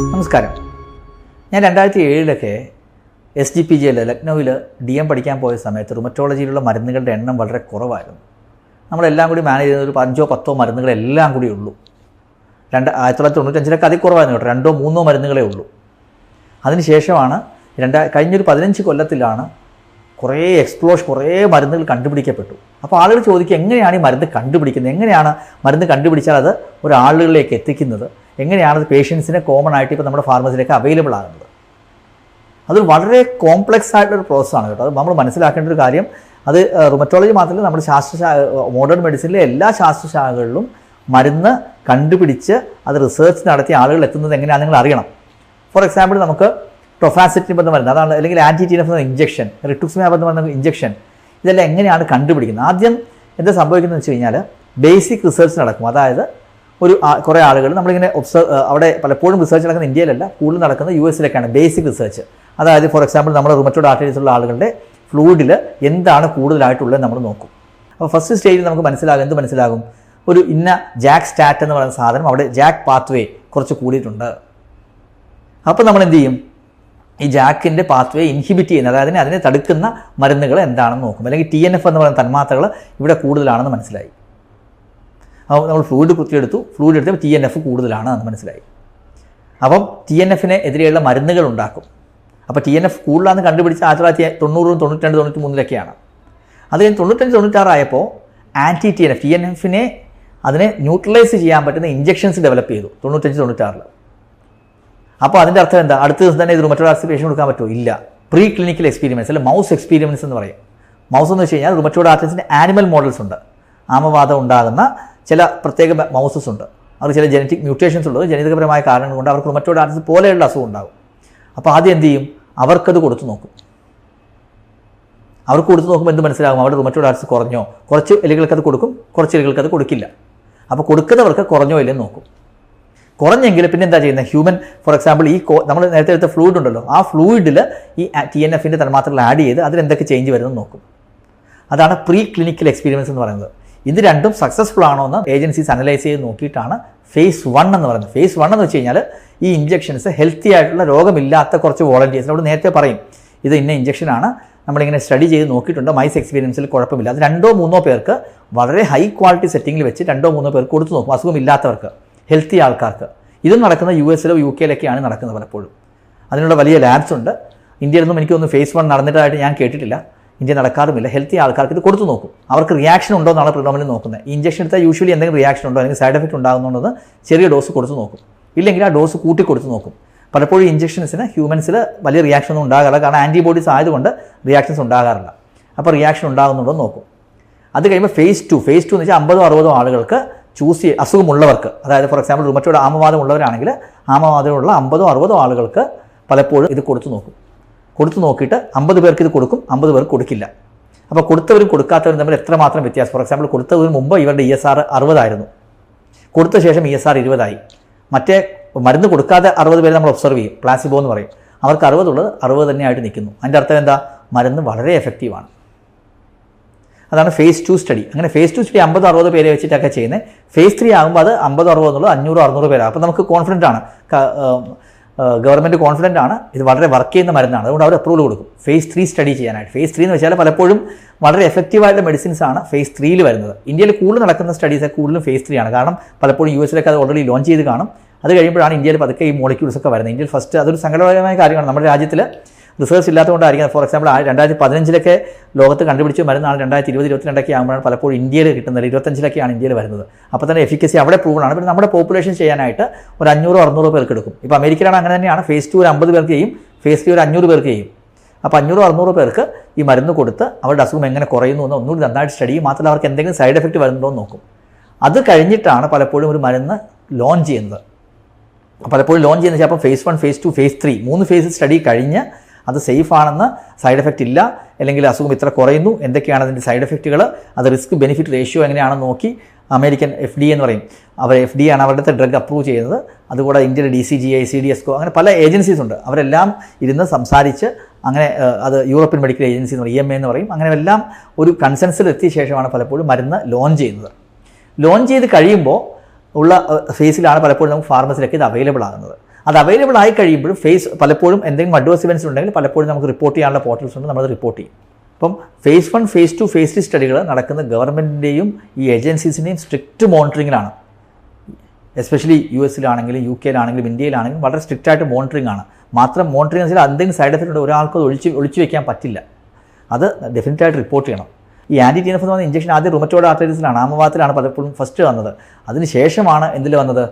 നമസ്കാരം. ഞാൻ രണ്ടായിരത്തി ഏഴിലൊക്കെ എസ് ജി പി ജിയിൽ ലക്നൗവിൽ ഡി എം പഠിക്കാൻ പോയ സമയത്ത് റുമറ്റോളജിയിലുള്ള മരുന്നുകളുടെ എണ്ണം വളരെ കുറവായിരുന്നു. നമ്മളെല്ലാം കൂടി മാനേജ് ചെയ്യുന്ന ഒരു അഞ്ചോ പത്തോ മരുന്നുകളെല്ലാം കൂടി ഉള്ളൂ. രണ്ട് ആയിരത്തി തൊള്ളായിരത്തി തൊണ്ണൂറ്റഞ്ചിലൊക്കെ അതിൽ കുറവായിരുന്നു കേട്ടോ. രണ്ടോ മൂന്നോ മരുന്നുകളേ ഉള്ളൂ. അതിനുശേഷമാണ് രണ്ടാ കഴിഞ്ഞൊരു പതിനഞ്ച് കൊല്ലത്തിലാണ് കുറേ എക്സ്പ്ലോഷ് കുറേ മരുന്നുകൾ കണ്ടുപിടിക്കപ്പെട്ടു. അപ്പോൾ ആളുകൾ ചോദിക്കുക എങ്ങനെയാണ് ഈ മരുന്ന് കണ്ടുപിടിക്കുന്നത്? എങ്ങനെയാണ് മരുന്ന് കണ്ടുപിടിച്ചാൽ അത് ഒരാളുകളിലേക്ക് എത്തിക്കുന്നത്? എങ്ങനെയാണ് അത് പേഷ്യൻസിന് കോമൺ ആയിട്ട് ഇപ്പോൾ നമ്മുടെ ഫാർമസിയിലേക്ക് അവൈലബിൾ ആകുന്നത്? അത് വളരെ കോംപ്ലക്സ് ആയിട്ടുള്ള ഒരു പ്രോസസ്സാണ് കേട്ടോ. അത് നമ്മൾ മനസ്സിലാക്കേണ്ട ഒരു കാര്യം അത് റുമറ്റോളജി മാത്രമല്ല നമ്മുടെ ശാസ്ത്ര മോഡേൺ മെഡിസിനിലെ എല്ലാ ശാസ്ത്രശാഖകളിലും മരുന്ന് കണ്ടുപിടിച്ച് അത് റിസർച്ച് നടത്തി ആളുകൾ എത്തുന്നത് എങ്ങനെയാണെന്ന് നിങ്ങൾ അറിയണം. ഫോർ എക്സാമ്പിൾ നമുക്ക് ടൊഫാസിറ്റിൻ എന്ന് പറയുന്നത് അതാണ് അല്ലെങ്കിൽ ആന്റി ടീനഫ് എന്ന ഇഞ്ചക്ഷൻ റിട്ടുക്സിമാബ് എന്ന് പറയുന്ന ഇഞ്ചക്ഷൻ ഇതെല്ലാം എങ്ങനെയാണ് കണ്ടുപിടിക്കുന്നത്? ആദ്യം എന്താ സംഭവിക്കുന്നത് വെച്ച് കഴിഞ്ഞാൽ ബേസിക് റിസർച്ച് നടക്കും. അതായത് ഒരു കുറേ ആളുകൾ നമ്മളിങ്ങനെ ഒബ്സർവ് അവിടെ പലപ്പോഴും റിസർച്ച് നടക്കുന്ന ഇന്ത്യയിലല്ല കൂടുതൽ നടക്കുന്ന യു എസിലൊക്കെയാണ് ബേസിക് റിസർച്ച് അതായത് ഫോർ എക്സാമ്പിൾ നമ്മുടെ റുമറ്റോഡ് ആർട്ടിസ്റ്റുള്ള ഉള്ള ആളുകളുടെ ഫ്ലൂയിഡിൽ എന്താണ് കൂടുതലായിട്ടുള്ളത് നമ്മൾ നോക്കും. അപ്പോൾ ഫസ്റ്റ് സ്റ്റേജിൽ നമുക്ക് മനസ്സിലാകും എന്ത് മനസ്സിലാകും? ഒരു ഇന്ന ജാക്ക് സ്റ്റാറ്റ് എന്ന് പറയുന്ന സാധനം അവിടെ ജാക്ക് പാത്വേ കുറച്ച് കൂടിയിട്ടുണ്ട്. അപ്പോൾ നമ്മൾ എന്ത് ചെയ്യും? ഈ ജാക്കിന്റെ പാത്വേ ഇൻഹിബിറ്റ് ചെയ്യുന്ന അതായത് അതിനെ തടുക്കുന്ന മരുന്നുകൾ എന്താണെന്ന് നോക്കും. അല്ലെങ്കിൽ ടി എൻ എഫ് എന്ന് പറയുന്ന തന്മാത്രകൾ ഇവിടെ കൂടുതലാണെന്ന് മനസ്സിലായി. നമ്മൾ ഫ്ലൂയിഡ് കുത്തിയെടുത്തു ഫ്ലൂയിഡ് എടുത്തപ്പോൾ ടി എൻ എഫ് കൂടുതലാണ് എന്ന് മനസ്സിലായി. അപ്പം ടി എൻ എഫിന് എതിരെയുള്ള മരുന്നുകൾ ഉണ്ടാക്കും. അപ്പോൾ ടി എൻ എഫ് കൂടുതലാണെന്ന് കണ്ടുപിടിച്ച് ആയിരത്തി തൊള്ളായിരത്തി തൊണ്ണൂറും തൊണ്ണൂറ്റി രണ്ട് തൊണ്ണൂറ്റി മൂന്നിലൊക്കെയാണ് അത് കഴിഞ്ഞ് തൊണ്ണൂറ്റഞ്ച് തൊണ്ണൂറ്റാറായപ്പോൾ anti T N F T N എഫിനെ അതിനെ ന്യൂട്രലൈസ് ചെയ്യാൻ പറ്റുന്ന ഇഞ്ചെക്ഷൻസ് ഡെവലപ്പ് ചെയ്തു തൊണ്ണൂറ്റഞ്ച് തൊണ്ണൂറ്റാറിൽ അപ്പോൾ അതിന്റെ അർത്ഥം എന്താ? അടുത്ത ദിവസം തന്നെ ഇത് റുമറ്റോഡ് പേഷ്യൻ കൊടുക്കാൻ പറ്റുമോ? ഇല്ല. പ്രീ ക്ലിനിക്കൽ എക്സ്പീരിമെൻസ് അല്ലെങ്കിൽ മൗസ് എക്സ്പീരിമെൻസ് എന്ന് പറയും. മൗസ് എന്ന് വെച്ച് കഴിഞ്ഞാൽ റുമറ്റോഡ് ആർട്ടിസിന്റെ ആനിമൽ മോഡൽസ് ഉണ്ട്. ആമവാദം ഉണ്ടാകുന്ന ചില പ്രത്യേക മൗസസ് ഉണ്ട്. അവർക്ക് ചില ജനറ്റിക് മ്യൂട്ടേഷൻസ് ഉള്ളത് ജനിതകപരമായ കാരണങ്ങൾ കൊണ്ട് അവർക്ക് മറ്റൊരു ആർട്ടിസ് പോലെയുള്ള അസുഖം ഉണ്ടാകും. അപ്പോൾ ആദ്യം എന്ത് ചെയ്യും? അവർക്കത് കൊടുത്തു നോക്കും. അവർക്ക് കൊടുത്തു നോക്കുമ്പോൾ എന്ത് മനസ്സിലാകും? അവിടെ റുമറ്റോഡ് ആർട്സ് കുറഞ്ഞോ? കുറച്ച് എലികൾക്ക് അത് കൊടുക്കും കുറച്ച് എലികൾക്ക് അത് കൊടുക്കില്ല. അപ്പോൾ കൊടുക്കുന്നവർക്ക് കുറഞ്ഞോ ഇല്ലെന്ന് നോക്കും. കുറഞ്ഞെങ്കിൽ പിന്നെ എന്താ ചെയ്യുന്നത് ഹ്യൂമൻ ഫോർ എക്സാമ്പിൾ ഈ നമ്മൾ നേരത്തെ എടുത്ത ഫ്ലൂയിഡ് ഉണ്ടല്ലോ. ആ ഫ്ലൂയിഡിൽ ഈ ടി എൻ എഫിന്റെ തന്മാത്രകൾ ആഡ് ചെയ്ത് അതിൽ എന്തൊക്കെ ചേഞ്ച് വരുമെന്ന് നോക്കും. അതാണ് പ്രീ ക്ലിനിക്കൽ എക്സ്പീരിയൻസ് എന്ന് പറയുന്നത്. ഇത് രണ്ടും സക്സസ്ഫുൾ ആണോ എന്ന് ഏജൻസീസ് അനലൈസ് ചെയ്ത് നോക്കിയിട്ടാണ് ഫേസ് വൺ എന്ന് പറയുന്നത്. ഫേസ് വൺ എന്ന് വെച്ച് കഴിഞ്ഞാൽ ഈ ഇഞ്ചെക്ഷൻസ് ഹെൽത്തി ആയിട്ടുള്ള രോഗമില്ലാത്ത കുറച്ച് വോളണ്ടിയേഴ്സ് അവിടെ നേരത്തെ പറയും. ഇത് ഇന്ന ഇഞ്ചക്ഷനാണ് നമ്മളിങ്ങനെ സ്റ്റഡി ചെയ്ത് നോക്കിയിട്ടുണ്ട്. മൈസ് എക്സ്പീരിയൻസിൽ കുഴപ്പമില്ല. അത് രണ്ടോ മൂന്നോ പേർക്ക് വളരെ ഹൈ ക്വാളിറ്റി സെറ്റിങ്ങിൽ വെച്ച് രണ്ടോ മൂന്നോ പേർക്ക് കൊടുത്തു നോക്കും. അസുഖമില്ലാത്തവർക്ക് ഹെൽത്തി ആൾക്കാർക്ക്. ഇതും നടക്കുന്ന യു എസിലോ യു കെയിലൊക്കെയാണ് നടക്കുന്നത് പലപ്പോഴും. അതിനുള്ള വലിയ ലാബ്സ് ഉണ്ട്. ഇന്ത്യയിലൊന്നും എനിക്കൊന്നും ഫേസ് വൺ നടന്നിട്ടായിട്ട് ഞാൻ കേട്ടിട്ടില്ല. ഇന്ത്യ നടക്കാറുമില്ല. ഹെൽത്തി ആൾക്കാർക്ക് ഇത് കൊടുത്തു നോക്കും. അവർക്ക് റിയാക്ഷൻ ഉണ്ടോ എന്നാണ് പ്രിഡോമിനൽ നോക്കുന്നത്. ഇഞ്ചക്ഷൻ എടുത്താൽ യൂഷ്വലി എന്തെങ്കിലും റിയാക്ഷൻ ഉണ്ടോ അല്ലെങ്കിൽ സൈഡ് എഫക്റ്റ് ഉണ്ടാകുന്നുണ്ടെന്ന് ചെറിയ ഡോസ് കൊടുത്തു നോക്കും. ഇല്ലെങ്കിൽ ആ ഡോസ് കൂട്ടി കൊടുത്തു നോക്കും. പലപ്പോഴും ഇഞ്ചക്ഷൻസിന് ഹ്യൂമൻസിൽ വലിയ റിയാക്ഷൻ ഒന്നും ഉണ്ടാകാറില്ല. കാരണം ആന്റിബോഡീസ് ആയതുകൊണ്ട് റിയാക്ഷൻസ് ഉണ്ടാകാറില്ല. അപ്പോൾ റിയാക്ഷൻ ഉണ്ടാകുന്നുണ്ടോ നോക്കും. അത് കഴിയുമ്പോൾ ഫേസ് ടു ഫേസ് ടു എന്ന് വെച്ചാൽ അമ്പതോ അറുപതോ ആളുകൾക്ക് ചൂസ് ചെയ്യ അസുഖമുള്ളവർക്ക് അതായത് ഫോർ എക്സാമ്പിൾ റുമറ്റോട് ആമവാദം ഉള്ളവരാണെങ്കിൽ ആമവാദമുള്ള അമ്പതോ അറുപതോ ആളുകൾക്ക് പലപ്പോഴും ഇത് കൊടുത്തു നോക്കും. കൊടുത്തു നോക്കിയിട്ട് അമ്പത് പേർക്ക് ഇത് കൊടുക്കും അമ്പത് പേർക്ക് കൊടുക്കില്ല. അപ്പോൾ കൊടുത്തവരും കൊടുക്കാത്തവരും തമ്മിൽ എത്രമാത്രം വ്യത്യാസം? ഫോർ എക്സാമ്പിൾ കൊടുത്തതിന് മുമ്പ് ഇവരുടെ ഇ എസ് ആർ അറുപതായിരുന്നു. കൊടുത്ത ശേഷം ഇ എസ് ആർ ഇരുപതായി. മറ്റേ മരുന്ന് കൊടുക്കാതെ അറുപത് പേര് നമ്മൾ ഒബ്സർവ് ചെയ്യും. പ്ലാസിബോ എന്ന് പറയും. അവർക്ക് അറുപതുള്ളത് അറുപത് തന്നെയായിട്ട് നിൽക്കുന്നു. അതിന്റെ അർത്ഥം എന്താ? മരുന്ന് വളരെ എഫക്റ്റീവാണ് അതാണ് ഫേസ് ടു സ്റ്റഡി അങ്ങനെ ഫേസ് ടു സ്റ്റഡി അമ്പത് അറുപത് പേരെ വെച്ചിട്ടൊക്കെ ചെയ്യുന്നത്. ഫേസ് ത്രീ ആകുമ്പോൾ അത് അമ്പത് അറുപത് എന്നുള്ളത് അഞ്ഞൂറ് അറുന്നൂറ് പേരാണ് അപ്പോൾ നമുക്ക് കോൺഫിഡന്റ് ആണ്. ഗവൺമെന്റ് കോൺഫിഡന്റ് ആണ്. ഇത് വളരെ വർക്ക് ചെയ്യുന്ന മരുന്നാണ്. അതുകൊണ്ട് അവർ അപ്രൂവൽ കൊടുക്കും. ഫേസ് ത്രീ സ്റ്റഡി ചെയ്യാനായിട്ട്. ഫേസ് ത്രീ എന്ന് വെച്ചാൽ പലപ്പോഴും വളരെ എഫക്റ്റീവായിട്ടുള്ള മെഡിസിൻസ് ആണ് ഫേസ് ത്രീയിൽ വരുന്നത്. ഇന്ത്യയിൽ കൂടുതൽ നടക്കുന്ന സ്റ്റഡീസ് കൂടുതലും ഫേസ് ത്രീ ആണ്. കാരണം പലപ്പോഴും യു എസിലൊക്കെ അത് ഓൾറെഡി ലോഞ്ച് ചെയ്ത് കാണും. അത് കഴിയുമ്പോഴാണ് ഇന്ത്യയിൽ പതുക്കെ ഈ മോളിക്യൂൾസ് ഒക്കെ വരുന്നത്. ഇന്ത്യയിൽ ഫസ്റ്റ് അതൊരു സങ്കടകരമായ കാര്യമാണ്. നമ്മുടെ രാജ്യത്തിൽ റിസർച്ച് ഇല്ലാത്തതുകൊണ്ടായിരിക്കും ഫോർ എക്സാമ്പിൾ രണ്ടായിരത്തി പതിനഞ്ചിലൊക്കെ ലോകത്ത് കണ്ടുപിടിച്ച് മരുന്നാണ് രണ്ടായിരത്തി ഇരുപത് ഇരുപത്തിരണ്ടൊക്കെ ആകുമ്പോഴാണ് പലപ്പോഴും ഇന്ത്യയിൽ കിട്ടുന്നത്. ഇരുപത്തഞ്ചിലൊക്കെയാണ് ഇന്ത്യയിൽ വരുന്നത്. അപ്പോൾ തന്നെ എഫിക്കസി അവിടെ പ്രൂവാണ് പിന്നെ നമ്മുടെ പോപ്പുലേഷൻ ചെയ്യാനായിട്ട് ഒരു അഞ്ഞൂറോ അറുന്നൂറോ പേർക്ക് എടുക്കും. ഇപ്പോൾ അമേരിക്കയിലാണ് അങ്ങനെ തന്നെയാണ്. ഫേസ് ടു ഒരു അമ്പത് പേർക്ക് ചെയ്യും. ഫേസ് ത്രീ ഒരു അഞ്ഞൂറ് പേർക്ക് ചെയ്യും. അപ്പോൾ അഞ്ഞൂറോ അറുന്നൂറ് പേർക്ക് ഈ മരുന്ന് കൊടുത്ത് അവരുടെ അസുഖം എങ്ങനെ കുറയുന്നു എന്ന് ഒന്നുകൂടി നന്നായിട്ട് സ്റ്റഡി ചെയ്യും. മാത്രമല്ല അവർക്ക് എന്തെങ്കിലും സൈഡ് എഫക്റ്റ് വരുന്നുണ്ടോ എന്ന് നോക്കും. അത് കഴിഞ്ഞിട്ടാണ് പലപ്പോഴും ഒരു മരുന്ന് ലോഞ്ച് ചെയ്യുന്നത്. പലപ്പോഴും ലോഞ്ച് ചെയ്യുന്ന ചിലപ്പോൾ phase one phase two phase three മൂന്ന് ഫേസ് സ്റ്റഡി കഴിഞ്ഞ് അത് സേഫ് ആണെന്ന് സൈഡ് എഫക്റ്റ് ഇല്ല. അല്ലെങ്കിൽ അസുഖം ഇത്ര കുറയുന്നു. എന്തൊക്കെയാണ് അതിന്റെ സൈഡ് എഫക്റ്റുകൾ അത് റിസ്ക് ബെനിഫിറ്റ് റേഷ്യോ എങ്ങനെയാണെന്ന് നോക്കി അമേരിക്കൻ എഫ് ഡി എന്ന് പറയും. അവർ എഫ് ഡി ആണ് അവരുടെ ഡ്രഗ് അപ്രൂവ് ചെയ്യുന്നത്. അതുകൂടെ ഇന്ത്യയുടെ D C G I C D S അങ്ങനെ പല ഏജൻസീസ് ഉണ്ട്. അവരെല്ലാം ഇരുന്ന് സംസാരിച്ച് അങ്ങനെ അത് യൂറോപ്യൻ മെഡിക്കൽ ഏജൻസി എന്ന് പറയും ഇ എം എ എന്ന് പറയും. അങ്ങനെ എല്ലാം ഒരു കൺസെൻസിൽ എത്തിയ ശേഷമാണ് പലപ്പോഴും മരുന്ന് ലോഞ്ച് ചെയ്യുന്നത്. ലോഞ്ച് ചെയ്ത് കഴിയുമ്പോൾ ഉള്ള ഫേസിലാണ് പലപ്പോഴും നമുക്ക് ഫാർമസിയിലൊക്കെ ഇത് അവൈലബിൾ ആകുന്നത്. അത് അവൈലബിൾ ആയി കഴിയുമ്പോഴും ഫേസ് പലപ്പോഴും എന്തെങ്കിലും അഡ്വേഴ്സ് ഇവൻസ് ഉണ്ടെങ്കിൽ പലപ്പോഴും നമുക്ക് റിപ്പോർട്ട് ചെയ്യാനുള്ള പോർട്ടൽസ് ഉണ്ട് നമ്മളത് റിപ്പോർട്ട് ചെയ്യും. അപ്പം phase one phase two phase three സ്റ്റഡികൾ നടക്കുന്ന ഗവൺമെന്റിന്റെയും ഈ ഏജൻസീസിന്റെയും സ്ട്രിക്റ്റ് മോണിറ്ററിങ്ങിലാണ് എസ്പെഷ്യലി യു എസിലാണെങ്കിലും യു കെയിലാണെങ്കിലും ഇന്ത്യയിലാണെങ്കിലും വളരെ സ്ട്രിക്റ്റ് ആയിട്ട് മോണിറ്ററിംഗ് ആണ്. മാത്രം മോണിറ്ററിംഗ് വെച്ചാൽ എന്തെങ്കിലും സൈഡ് എഫക്റ്റ് ഒരാൾക്ക് ഒഴിച്ച് ഒളിച്ചു വെക്കാൻ പറ്റില്ല. അത് ഡെഫിനറ്റ് ആയിട്ട് റിപ്പോർട്ട് ചെയ്യണം. ഈ ആന്റി ടി എഫ് എന്ന് പറഞ്ഞ ഇഞ്ചക്ഷൻ ആദ്യം റുമറ്റോഡ് ആർട്ടറീസിലാണ് ആമവാത്തിലാണ് പലപ്പോഴും ഫസ്റ്റ് വന്നത്. അതിന് ശേഷമാണ് എന്തിൽ വന്നത്?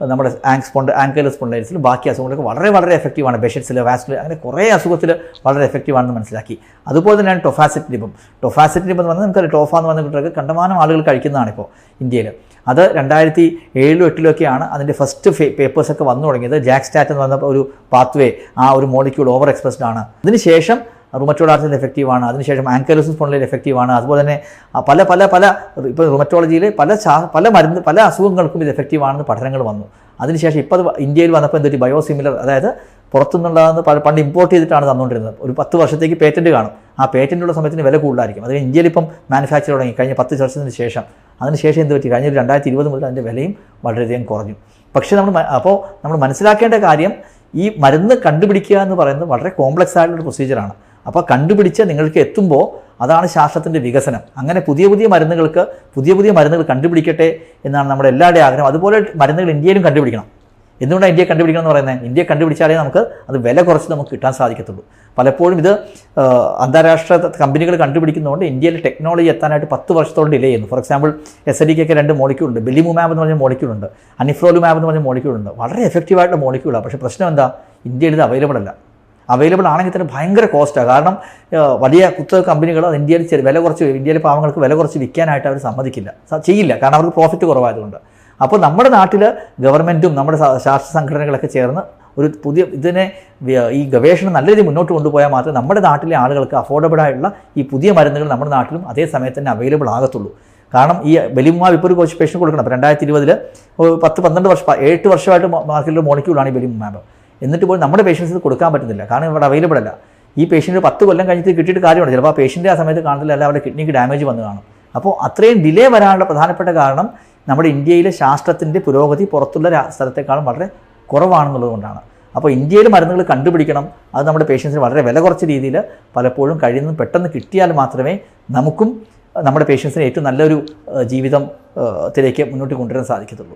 നമ്മുടെ ആങ്ക് സ്പോണ്ട് ആങ്കൽ സ്പോണ്ടൈൽസിൽ ബാക്കി അസുഖങ്ങളൊക്കെ വളരെ വളരെ എഫക്റ്റീവാണ് ബെഷറ്റ്സിൽ വാസ്റ്റിൽ അങ്ങനെ കുറേ അസുഖത്തിൽ വളരെ എഫക്റ്റീവാണെന്ന് മനസ്സിലാക്കി. അതുപോലെ തന്നെയാണ് ടൊഫാസിറ്റിനിപ്പം ടൊഫാസിറ്റിനിപ്പം എന്ന് പറഞ്ഞാൽ നമുക്ക് ടോഫ എന്ന് പറഞ്ഞ കുട്ടികൾക്ക് കണ്ടമാനം ആളുകൾ കഴിക്കുന്നതാണ് ഇപ്പോൾ ഇന്ത്യയിൽ അത് രണ്ടായിരത്തി ഏഴിലും എട്ടിലൊക്കെയാണ് അതിന്റെ ഫസ്റ്റ് പേപ്പേഴ്സൊക്കെ വന്നു തുടങ്ങിയത്. ജാക്സ്റ്റാറ്റ് എന്ന് പറഞ്ഞ ഒരു പാത്വേ ആ ഒരു മോളിക്യൂൾ ഓവർ എക്സ്പ്രസ്ഡ് ആണ് അതിനുശേഷം എഫക്റ്റീവ് എഫക്റ്റീവാണ് അതിനുശേഷം ആങ്കലോസിസ് എഫക്റ്റീവ് എഫക്റ്റീവാണ് അതുപോലെ തന്നെ പല പല പല ഇപ്പോൾ റുമറ്റോളജിയിലെ പല പല മരുന്ന് പല അസുഖങ്ങൾക്കും ഇത് എഫക്റ്റീവാണെന്ന് പഠനങ്ങൾ വന്നു. അതിനുശേഷം ഇപ്പോൾ ഇന്ത്യയിൽ വന്നപ്പോൾ എന്തൊരു ബയോസിമിലർ അതായത് പുറത്തുനിന്നുള്ളതെന്ന് പണ്ട് ഇമ്പോർട്ട് ചെയ്തിട്ടാണ് തന്നുകൊണ്ടിരുന്നത് ഒരു പത്ത് വർഷത്തേക്ക് പേറ്റന്റ് കാണും. ആ പേറ്റന്റുള്ള സമയത്തിന് വില കൂടുതലായിരിക്കും. അത് ഇന്ത്യയിൽ ഇപ്പം മാനുഫാക്ചർ തുടങ്ങി. കഴിഞ്ഞ പത്ത് വർഷത്തിന് ശേഷം. അതിനുശേഷം എന്ത് പറ്റി? കഴിഞ്ഞ രണ്ടായിരത്തി ഇരുപത് മുതൽ അതിന്റെ വിലയും വളരെയധികം കുറഞ്ഞു. പക്ഷേ നമ്മൾ അപ്പോൾ നമ്മൾ മനസ്സിലാക്കേണ്ട കാര്യം ഈ മരുന്ന് കണ്ടുപിടിക്കുക എന്ന് പറയുന്നത് വളരെ കോംപ്ലക്സ് ആയിട്ടുള്ള പ്രൊസീജിയറാണ് അപ്പോൾ കണ്ടുപിടിച്ച് നിങ്ങൾക്ക് എത്തുമ്പോൾ അതാണ് ശാസ്ത്രത്തിന്റെ വികസനം. അങ്ങനെ പുതിയ പുതിയ മരുന്നുകൾക്ക് പുതിയ പുതിയ മരുന്നുകൾ കണ്ടുപിടിക്കട്ടെ എന്നാണ് നമ്മുടെ എല്ലാവരുടെയും ആഗ്രഹം. അതുപോലെ മരുന്നുകൾ ഇന്ത്യയിലും കണ്ടുപിടിക്കണം. എന്തുകൊണ്ടാണ് ഇന്ത്യയെ കണ്ടുപിടിക്കണം എന്ന് പറയുന്നത്? ഇന്ത്യയെ കണ്ടുപിടിച്ചാലേ നമുക്ക് അത് വില കുറച്ച് നമുക്ക് കിട്ടാൻ സാധിക്കത്തുള്ളൂ. പലപ്പോഴും ഇത് അന്താരാഷ്ട്ര കമ്പനികൾ കണ്ടുപിടിക്കുന്നതുകൊണ്ട് ഇന്ത്യയിൽ ടെക്നോളജി എത്താനായിട്ട് പത്ത് വർഷത്തോളം ഡിലേ ചെയ്യുന്നു. ഫോർ എക്സാമ്പിൾ എസ് എ ഡിക്കൊക്കെ രണ്ട് മോളിക്യൂൾ ഉണ്ട്. ബെലിമുമാബ് എന്ന് പറഞ്ഞ മോളിക്യൂൾ ഉണ്ട്. അനിഫ്രോലുമാബ് എന്ന് പറഞ്ഞ മോളിക്യൂൾ ഉണ്ട്. വളരെ എഫക്റ്റീവായിട്ടുള്ള മോളിക്യൂളാണ് പക്ഷേ പ്രശ്നം എന്താ? ഇന്ത്യയിൽ ഇത് അവൈലബിൾ അല്ല. അവൈലബിൾ ആണെങ്കിൽ തന്നെ ഭയങ്കര കോസ്റ്റാണ് കാരണം വലിയ കുത്ത കമ്പനികൾ അത് ഇന്ത്യയിൽ ചെറിയ വില കുറച്ച് ഇന്ത്യയിലെ പാവങ്ങൾക്ക് വില കുറച്ച് വിൽക്കാനായിട്ട് അവർ സമ്മതിക്കില്ല. ചെയ്യില്ല. കാരണം അവർക്ക് പ്രോഫിറ്റ് കുറവായതുകൊണ്ട്. അപ്പോൾ നമ്മുടെ നാട്ടിൽ ഗവൺമെന്റും നമ്മുടെ ശാസ്ത്ര സംഘടനകളൊക്കെ ചേർന്ന് ഒരു പുതിയ ഇതിനെ ഈ ഗവേഷണം നല്ല രീതിയിൽ മുന്നോട്ട് കൊണ്ടുപോയാൽ മാത്രമേ നമ്മുടെ നാട്ടിലെ ആളുകൾക്ക് അഫോർഡബിൾ ആയിട്ടുള്ള ഈ പുതിയ മരുന്നുകൾ നമ്മുടെ നാട്ടിലും അതേ സമയത്ത് തന്നെ അവൈലബിൾ ആകത്തുള്ളൂ. കാരണം ഈ ബലിമാ ഇപ്പോൾ കോച്ച് പേഷ്യൻ കൊടുക്കണം രണ്ടായിരത്തി ഇരുപതിൽ പത്ത് പന്ത്രണ്ട് വർഷം എട്ട് വർഷമായിട്ട് മാർക്കറ്റിൽ മോളിക്യൂളാണ് ഈ ബലിമാവ് എന്നിട്ട് പോലും നമ്മുടെ പേഷ്യൻസ് കൊടുക്കാൻ പറ്റുന്നില്ല. കാരണം ഇവിടെ അവൈലബിൾ അല്ല. ഈ പേഷ്യന്റ് പത്ത് കൊല്ലം കഴിഞ്ഞിട്ട് കിട്ടിയിട്ട് കാര്യമാണ് ചിലപ്പോൾ ആ പേഷ്യന്റെ ആ സമയത്ത് കാണത്തില്ല അല്ല അവരുടെ കിഡ്നിക്ക് ഡാമേജ് വന്ന് കാണും. അപ്പോൾ അത്രയും ഡിലേ വരാനുള്ള പ്രധാനപ്പെട്ട കാരണം നമ്മുടെ ഇന്ത്യയിലെ ശാസ്ത്രത്തിന്റെ പുരോഗതി പുറത്തുള്ള സ്ഥലത്തേക്കാളും വളരെ കുറവാണെന്നുള്ളതുകൊണ്ടാണ് അപ്പോൾ ഇന്ത്യയിൽ മരുന്നുകൾ കണ്ടുപിടിക്കണം. അത് നമ്മുടെ പേഷ്യൻസിന് വളരെ വില കുറച്ച രീതിയിൽ പലപ്പോഴും കഴിയുന്നതും പെട്ടെന്ന് കിട്ടിയാൽ മാത്രമേ നമുക്കും നമ്മുടെ പേഷ്യൻസിന് ഏറ്റവും നല്ലൊരു ഏഹ്, ജീവിതം ഏഹ്, ത്തിലേക്ക് മുന്നോട്ട് കൊണ്ടുവരാൻ സാധിക്കത്തുള്ളൂ.